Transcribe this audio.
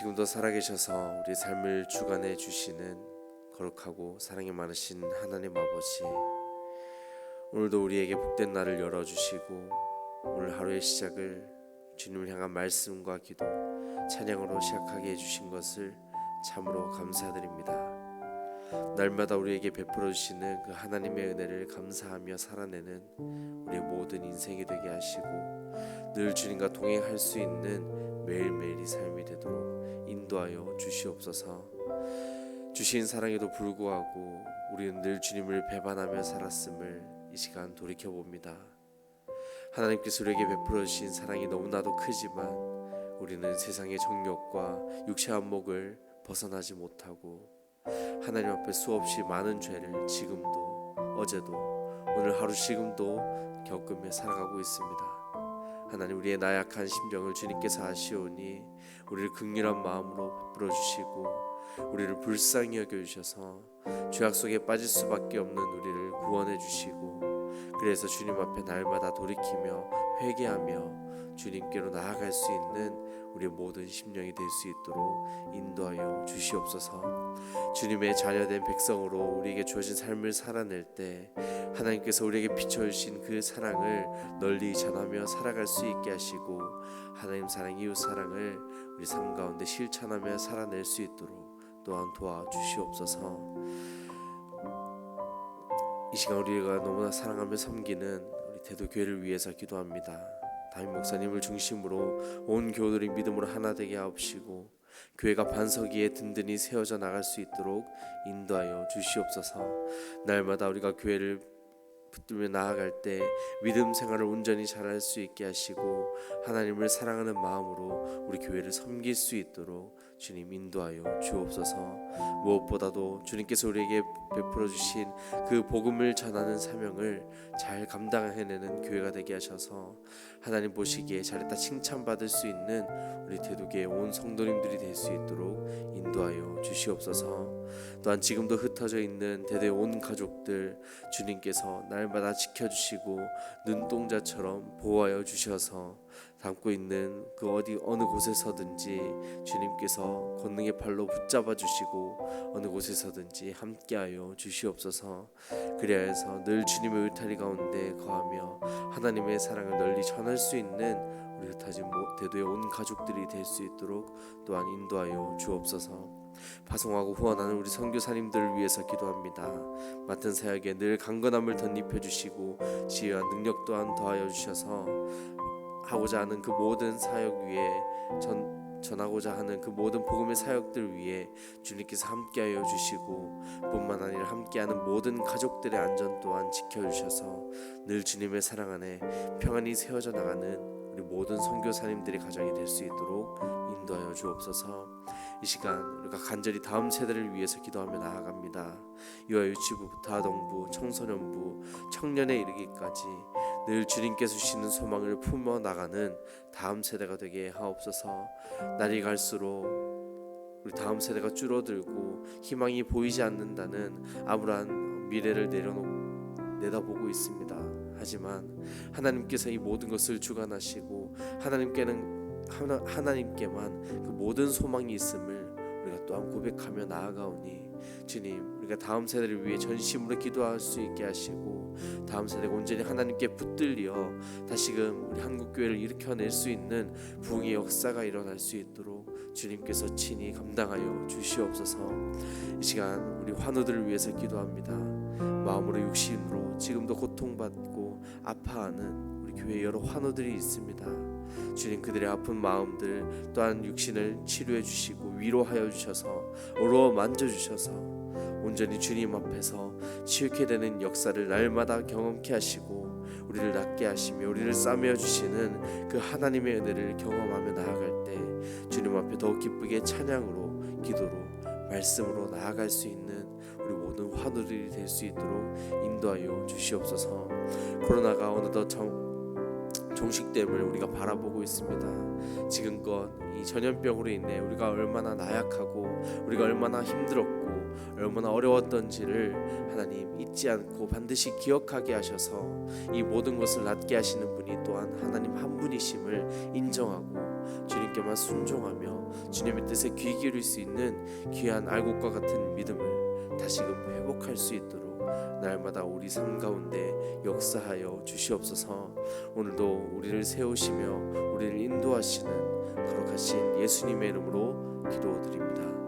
지금도 살아계셔서 우리 삶을 주관해 주시는 거룩하고 사랑이 많으신 하나님 아버지 오늘도 우리에게 복된 날을 열어주시고 오늘 하루의 시작을 주님을 향한 말씀과 기도 찬양으로 시작하게 해주신 것을 참으로 감사드립니다. 날마다 우리에게 베풀어 주시는 그 하나님의 은혜를 감사하며 살아내는 우리의 모든 인생이 되게 하시고 늘 주님과 동행할 수 있는 매일매일이 삶이 되도록 인도하여 주시옵소서. 주신 사랑에도 불구하고 우리는 늘 주님을 배반하며 살았음을 이 시간 돌이켜 봅니다. 하나님께서 우리에게 베풀어 주신 사랑이 너무나도 크지만 우리는 세상의 정욕과 육체 안목을 벗어나지 못하고 하나님 앞에 수없이 많은 죄를 지금도 어제도 오늘 하루 지금도 겪으며 살아가고 있습니다. 하나님 우리의 나약한 심정을 주님께서 아시오니 우리를 극렬한 마음으로 불어주시고 우리를 불쌍히 여겨 주셔서 죄악 속에 빠질 수밖에 없는 우리를 구원해 주시고 그래서 주님 앞에 날마다 돌이키며 회개하며 주님께로 나아갈 수 있는 우리의 모든 심령이 될 수 있도록 인도하여 주시옵소서. 주님의 자녀된 백성으로 우리에게 주어진 삶을 살아낼 때 하나님께서 우리에게 비춰주신 그 사랑을 널리 전하며 살아갈 수 있게 하시고 하나님 사랑 이웃 사랑을 우리 삶 가운데 실천하며 살아낼 수 있도록 또한 도와주시옵소서. 이 시간 우리가 너무나 사랑하며 섬기는 우리 대도 교회를 위해서 기도합니다. 담임 목사님을 중심으로 온 교우들이 믿음으로 하나 되게 하옵시고 교회가 반석 위에 든든히 세워져 나갈 수 있도록 인도하여 주시옵소서. 날마다 우리가 교회를 붙들며 나아갈 때 믿음 생활을 온전히 잘할 수 있게 하시고 하나님을 사랑하는 마음으로 우리 교회를 섬길 수 있도록 주님 인도하여 주옵소서. 무엇보다도 주님께서 우리에게 베풀어 주신 그 복음을 전하는 사명을 잘 감당해내는 교회가 되게 하셔서 하나님 보시기에 잘했다 칭찬받을 수 있는 우리 대두교의 온 성도님들이 될 수 있도록 인도하여 주시옵소서. 또한 지금도 흩어져 있는 대대의 온 가족들 주님께서 날마다 지켜주시고 눈동자처럼 보호하여 주셔서 담고 있는 그 어디 어느 곳에서든지 주님께서 권능의 팔로 붙잡아 주시고 어느 곳에서든지 함께하여 주시옵소서. 그리하여 해서 늘 주님의 울타리 가운데 거하며 하나님의 사랑을 널리 전할 수 있는 우리 모- 대도의 온 가족들이 될 수 있도록 또한 인도하여 주옵소서. 파송하고 후원하는 우리 선교사님들을 위해서 기도합니다. 맡은 사역에 늘 강건함을 덧입혀 주시고 지혜와 능력 또한 더하여 주셔서 하고자 하는 그 모든 사역 위에 전 전하고자 하는 그 모든 복음의 사역들 위에 주님께서 함께하여 주시고 뿐만 아니라 함께하는 모든 가족들의 안전 또한 지켜주셔서 늘 주님의 사랑 안에 평안히 세워져 나가는 우리 모든 선교사님들의 가정이 될 수 있도록 인도하여 주옵소서. 이 시간 우리가 간절히 다음 세대를 위해서 기도하며 나아갑니다. 유아 유치부부터 아동부, 청소년부, 청년에 이르기까지 늘 주님께서 주시는 소망을 품어 나가는 다음 세대가 되게 하옵소서. 날이 갈수록 우리 다음 세대가 줄어들고 희망이 보이지 않는다는 암울한 미래를 내려놓 내다보고 있습니다. 하지만 하나님께서 이 모든 것을 주관하시고 하나님께는 하나, 하나님께만 그 모든 소망이 있음을 우리가 또한 고백하며 나아가오니 주님 우리가 다음 세대를 위해 전심으로 기도할 수 있게 하시고 다음 세대가 온전히 하나님께 붙들려 다시금 우리 한국 교회를 일으켜낼 수 있는 부흥의 역사가 일어날 수 있도록 주님께서 친히 감당하여 주시옵소서. 이 시간 우리 환우들을 위해서 기도합니다. 마음으로 육신으로 지금도 고통받고 아파하는 우리 교회 여러 환우들이 있습니다. 주님 그들의 아픈 마음들 또한 육신을 치료해 주시고 위로하여 주셔서 어루어 만져 주셔서 온전히 주님 앞에서 치유케 되는 역사를 날마다 경험케 하시고 우리를 낫게 하시며 우리를 싸매어 주시는 그 하나님의 은혜를 경험하며 나아갈 때 주님 앞에 더욱 기쁘게 찬양으로 기도로 말씀으로 나아갈 수 있는 우리 모든 환우들이 될 수 있도록 인도하여 주시옵소서. 코로나가 어느덧 정, 종식됨을 우리가 바라보고 있습니다. 지금껏 이 전염병으로 인해 우리가 얼마나 나약하고 우리가 얼마나 힘들었고 얼마나 어려웠던지를 하나님 잊지 않고 반드시 기억하게 하셔서 이 모든 것을 낫게 하시는 분이 또한 하나님 한 분이심을 인정하고 주님께만 순종하며 주님의 뜻에 귀 기울일 수 있는 귀한 알곡과 같은 믿음을 다시금 회복할 수 있도록 날마다 우리 삶 가운데 역사하여 주시옵소서. 오늘도 우리를 세우시며 우리를 인도하시는 거룩하신 예수님의 이름으로 기도드립니다.